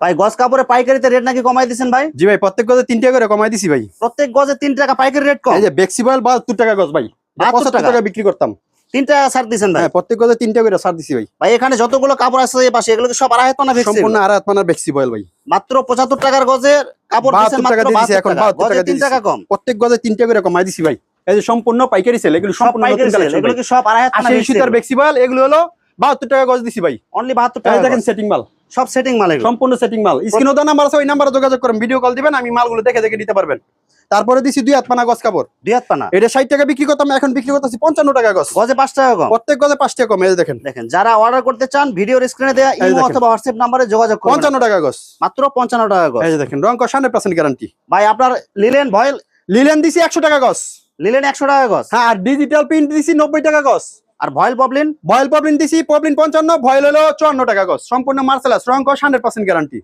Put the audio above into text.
ভাই গজ কাপড়ে পাইকারিতে রেট নাকি কমাই দিচ্ছেন ভাই? জি ভাই প্রত্যেক গজে তিন টাকা করে কমাই দিছি ভাই। প্রত্যেক গজে তিন টাকা পাইকারি রেট কম? এই যে বেক্সিবল বাহাত্তর টাকা গজ ভাই। 72 পঁচাত্তর টাকা। বিক্রি করতাম। তিন টাকা ছাড় ভাই? হ্যাঁ প্রত্যেক গজে তিন টাকা করে ছাড় দিছি ভাই। ভাই এখানে যতগুলো কাপড় আছে এই পাশে এগুলো সব আড়াই পানা সম্পূর্ণ আড়াই বেক্সিবল ভাই। মাত্র পঁচাত্তর টাকার গজের কাপড় দিচ্ছেন 72 টাকা মাত্র দিছি, এখন টাকা। 72 গজে টাকা তিন টাকা কম। প্রত্যেক গজে তিন টাকা করে কমাই দিছি ভাই। এই যে সম্পূর্ণ পাইকারি সেল এগুলো সম্পূর্ণ পাইকারি সেল এগুলো কি সব আড়াই পানা এগুলো হলো বাহাত্তর টাকা গজ দিছি ভাই। অনলি বাহাত্তর এই টাকা দেখেন সেটিং মাল। সব সেটিং মাল সম্পূর্ণ সেটিং মাল। স্ক্রিনে দেওয়া নাম্বার আছে ওই নাম্বারে যোগাযোগ করেন। ভিডিও কল দিবেন আমি মালগুলো দেখে দেখে নিতে পারবেন। তারপরে দিছি দুই হাত পানা গজ কাপড়। দুই হাত পানা? এটা ষাট টাকা বিক্রি করতাম এখন বিক্রি করতেছি পঞ্চান্ন টাকা গজ। গজে পাঁচ টাকা কম। প্রত্যেক গজে পাঁচ টাকা কম এই দেখেন। দেখেন যারা অর্ডার করতে চান ভিডিওর স্ক্রিনে দেওয়া ইমো অথবা হোয়াটসঅ্যাপ নাম্বারে যোগাযোগ করুন পঞ্চান্ন টাকা গজ। মাত্র পঞ্চান্ন টাকা গজ। এই দেখেন রং কষ হান্ড্রেড পার্সেন্ট গ্যারান্টি ভাই আপনার লিলেন ভয়েল লিলেন দিছি একশো টাকা গজ। লিলেন একশো টাকা গজ। হ্যাঁ আর ডিজিটাল প্রিন্ট দিছি নব্বই টাকা গজ। আর ভয়েল পবলিন ভয়েল পবলিন দিছি পবলিন পঞ্চান্ন, ভয়েল হলো চুয়ান্ন টাকা গজ। সম্পূর্ণ মার্সেলাস, রং কষ হান্ড্রেড পার্সেন্ট গ্যারান্টি